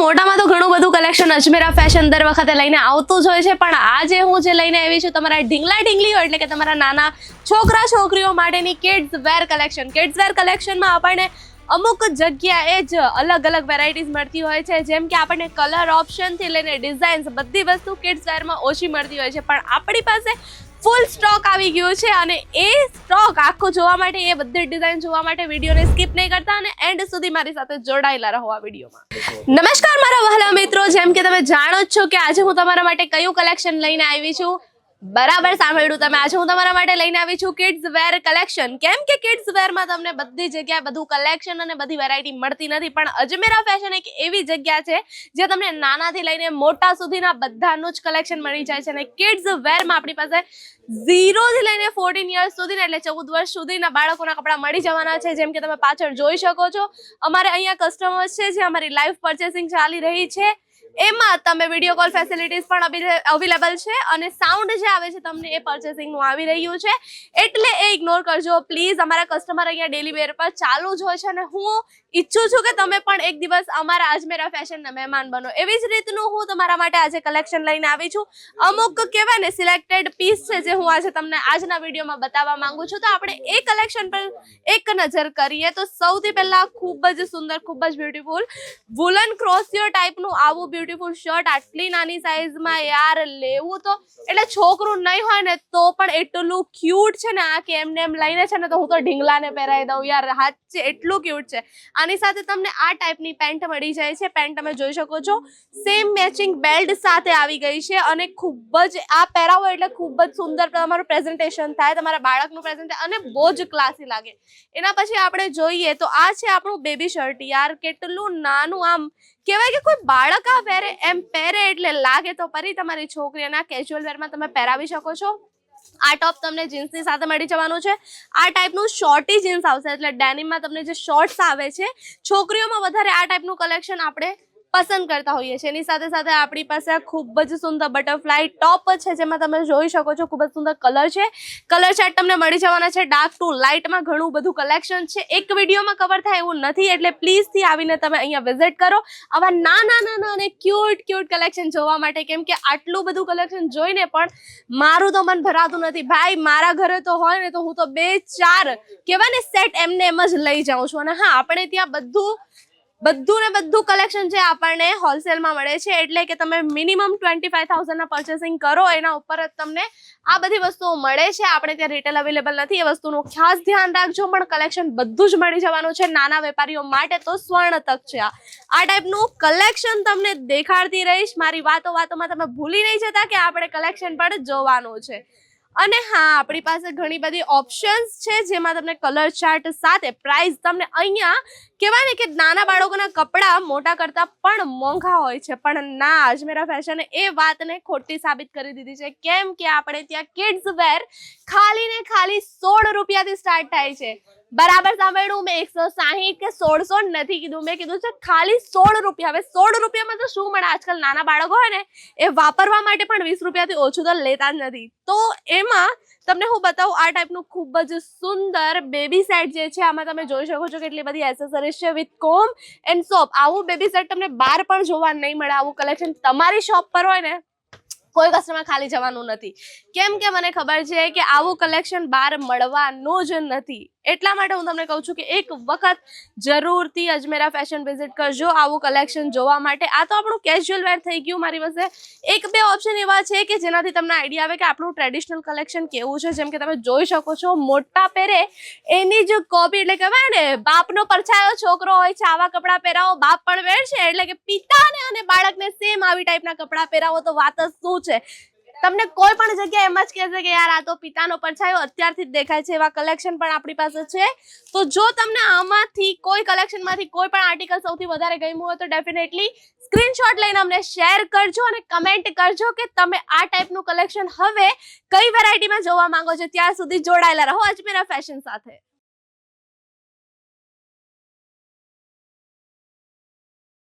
મોટામાં તો ઘણું બધું કલેક્શન અજમેરા ફેશન દર વખતે લઈને આવતું જ હોય છે, પણ આજે હું જે લઈને આવી છું, તમારા ઢીંગલા ઢીંગલીઓ એટલે કે તમારા નાના છોકરા છોકરીઓ માટેની kids wear collection kids wear કલેક્શનમાં આપણને અમુક જગ્યાએ જ અલગ અલગ વેરાયટીઝ મળતી હોય છે, જેમ કે આપણને કલર ઓપ્શનથી લઈને ડિઝાઇન્સ બધી વસ્તુ કિડ્સ વેરમાં ઓછી મળતી હોય છે, પણ આપણી પાસે ફૂલ સ્ટોક આવી ગયો છે અને એ સ્ટોક આખો જોવા માટે, એ બધી ડિઝાઇન જોવા માટે વિડીયોને સ્કીપ નહીં કરતા અને એન્ડ સુધી મારી સાથે જોડાયેલા રહો આ વિડીયોમાં. નમસ્કાર મારા વહાલા મિત્રો, જેમ કે તમે જાણો જ છો કે આજે હું તમારા માટે કયું કલેક્શન લઈને આવી છું. બરાબર સાંભળ્યું તમે. આજે હું તમારા માટે લઈને આવી છું કિડ્સ વેર કલેક્શન કેમ કે કિડ્સ વેરમાં તમને બધી જગ્યાએ બધું કલેક્શન અને બધી વેરાયટી મળતી નથી, પણ અજમેરા ફેશન એક એવી જગ્યા છે જે તમને નાનાથી લઈને મોટા સુધીના બધાનું જ કલેક્શન મળી જાય છે. અને કિડ્સ વેરમાં આપણી પાસે ઝીરો થી લઈને ફોર્ટીન યર્સ સુધીના એટલે ચૌદ વર્ષ સુધીના બાળકોના કપડાં મળી જવાના છે. જેમ કે તમે પાછળ જોઈ શકો છો, અમારે અહીંયા કસ્ટમર્સ છે જે અમારી લાઈવ પરચેસિંગ ચાલી રહી છે. એમાં તમે વીડિયો કોલ ફેસિલિટીઝ પણ અવેલેબલ છે અને સાઉન્ડ જે આવે છે તમને એ પર્ચેસિંગનું આવી રહ્યું છે. એટલે એ ઇગ્નોર કરજો. પ્લીઝ અમારા કસ્ટમર અહીંયા ડેલી વેર પર ચાલુ જ હોય છે અને હું ઈચ્છું છું કે તમે પણ એક દિવસ અમારા અજમેરા ફેશનના મહેમાન બનો. એવી જ રીતનું હું તમારા માટે આજે કલેક્શન લઈને આવી છું. અમુક કહેવાય ને સિલેક્ટેડ પીસ છે જે હું આજે તમને આજના વિડીયોમાં બતાવવા માંગુ છું. તો આપણે એ કલેક્શન પર એક નજર કરીએ તો સૌથી પહેલાં ખૂબ જ સુંદર, ખૂબ જ બ્યુટીફુલ વુલન ક્રોસિયો ટાઈપનું આવું બ્યુટીફુલ શર્ટ આટલી નાની સાઈઝમાં યાર લેવું તો, એટલે છોકરું નહીં હોય ને તો પણ એટલું ક્યુટ છે ને, આ કે એમને એમ લઈને છે ને, તો હું તો ઢીંગલાને પહેરાવી દઉં યાર. હાથ છે, એટલું ક્યુટ છે. આની સાથે તમને આ ટાઈપની પેન્ટ મળી જાય છે. પેન્ટ તમે જોઈ શકો છો. સેમ મેચિંગ બેલ્ટ સાથે આવી ગઈ છે અને ખૂબ જ, આ પહેરાવો એટલે ખૂબ જ સુંદર તમારું પ્રેઝન્ટેશન થાય, તમારા બાળકનું પ્રેઝન્ટેશન અને બહુ જ ક્લાસી લાગે. એના પછી આપણે જોઈએ તો આ છે આપણું બેબી શર્ટ યાર, કેટલું નાનું આમ કહેવાય કે કોઈ બાળક આ પહેરે, એમ પહેરે એટલે લાગે તો પરી તમારી છોકરીના કેજ્યુઅલ વેરમાં તમે પહેરાવી શકો છો. આ ટોપ તમને જીન્સની સાથે મળી જવાનું છે. આ ટાઈપનું શોર્ટી જીન્સ આવશે એટલે ડેનિમમાં તમને જે શોર્ટ્સ આવે છે, છોકરીઓમાં વધારે આ ટાઈપનું કલેક્શન આપણે પસંદ કરતા હોઈએ છીએ. એની સાથે સાથે આપણી પાસે ખૂબ જ સુંદર બટરફ્લાય ટોપ છે, જેમાં તમે જોઈ શકો છો ખૂબ જ સુંદર કલર છે. કલર ચાર્ટ તમને મળી જવાના છે. ડાર્ક ટુ લાઇટમાં ઘણું બધું કલેક્શન છે. એક વિડીયોમાં કવર થાય એવું નથી, એટલે પ્લીઝથી આવીને તમે અહીંયા વિઝિટ કરો. આવા નાના નાના અને ક્યુટ ક્યુટ કલેક્શન જોવા માટે, કેમ કે આટલું બધું કલેક્શન જોઈને પણ મારું તો મન ભરાતું નથી. ભાઈ, મારા ઘરે તો હોય ને તો હું તો બે ચાર કહેવાય ને સેટ એમને એમ જ લઈ જાઉં છું. અને હા, આપણે ત્યાં બધું બધું ને બધું કલેક્શન છે આપણને હોલસેલમાં મળે છે, એટલે કે તમે મિનિમમ ટ્વેન્ટી ફાઈવ થાઉઝન્ડના પર્ચેસિંગ કરો, એના ઉપર જ તમને આ બધી વસ્તુઓ મળે છે. આપણે ત્યાં રિટેલ અવેલેબલ નથી, એ વસ્તુનું ખાસ ધ્યાન રાખજો, પણ કલેક્શન બધું જ મળી જવાનું છે. નાના વેપારીઓ માટે તો સ્વર્ણ તક છે આ. આ ટાઈપનું કલેક્શન તમને દેખાડતી રહીશ. મારી વાતો વાતોમાં તમે ભૂલી નહીં જતા કે આપણે કલેક્શન પણ જોવાનું છે. અને હા, આપણી પાસે ઘણી બધી ઓપ્શન્સ છે, જેમાં તમને કલર ચાર્ટ સાથે પ્રાઇસ તમને અહીંયા કહેવાય ને કે નાના બાળકોના કપડાં મોટા કરતાં પણ મોંઘા હોય છે. પણ ના અજમેરા ફેશને એ વાતને ખોટી સાબિત કરી દીધી છે. કેમ કે આપણે ત્યાં કિડ્સ વેર ખાલી ને ખાલી સોળ રૂપિયાથી સ્ટાર્ટ થાય છે. બરાબર સાંભળ્યું? મેં એકસો સાહીઠ કે સોળસો નથી કીધું. મેં કીધું છે ખાલી સોળ રૂપિયા. હવે સોળ રૂપિયામાં તો શું મળે? આજકાલ નાના બાળકો હોય ને, એ વાપરવા માટે પણ વીસ રૂપિયાથી ઓછું તો લેતા જ નથી. તો એમાં તમને હું બતાવું, આ ટાઈપનું ખૂબ જ સુંદર બેબી સેટ જે છે, આમાં તમે જોઈ શકો છો કેટલી બધી એસેસરીઝ છે વિથ કોમ એન્ડ સોપ આવું બેબી સેટ તમને બહાર પણ જોવા નહીં મળે. આવું કલેક્શન તમારી શોપ પર હોય ને, કોઈ કસ્ટમર ખાલી જવાનું નથી. કેમ કે મને ખબર છે કે આવું કલેક્શન બહાર મળવાનું જ નથી. એટલા માટે હું તમને કહું છું કે એક વખત જરૂરથી અજમેરા ફેશન વિઝિટ કરજો, આવું કલેક્શન જોવા માટે. આ તો આપણું કેઝ્યુઅલ વેર થઈ ગયું મારી પાસે. એક બે ઓપ્શન એવા છે કે જેનાથી તમને આઈડિયા આવે કે આપણું ટ્રેડિશનલ કલેક્શન કેવું છે. જેમ કે તમે જોઈ શકો છો, મોટા પહેરે એની જ કોપી એટલે કહેવાય ને બાપનો પરછાયો છોકરો હોય છે, આવા કપડાં પહેરાવો, બાપ પણ પહેરશે એટલે કે પિતાને અને બાળકને સેમ આવી ટાઈપના કપડાં પહેરાવો તો વાત જ શું છે? તમને કોઈ પણ જગ્યાએ એમ જ કહેશે કે યાર આ તો પિતાનો પડછાયો અત્યારથી જ દેખાય છે એવા કલેક્શન પણ આપણી પાસે છે. તો જો તમને આમાંથી કોઈ કલેક્શનમાંથી કોઈ પણ આર્ટિકલ સૌથી વધારે ગમ્યું હોય તો ડેફિનેટલી સ્ક્રીનશોટ લઈને અમને શેર કરજો અને કમેન્ટ કરજો કે તમે આ ટાઈપનું કલેક્શન હવે કઈ વેરાયટીમાં જોવા માંગો છો? ત્યાં સુધી જોડાયેલા રહો અજમેરા ફેશન સાથે.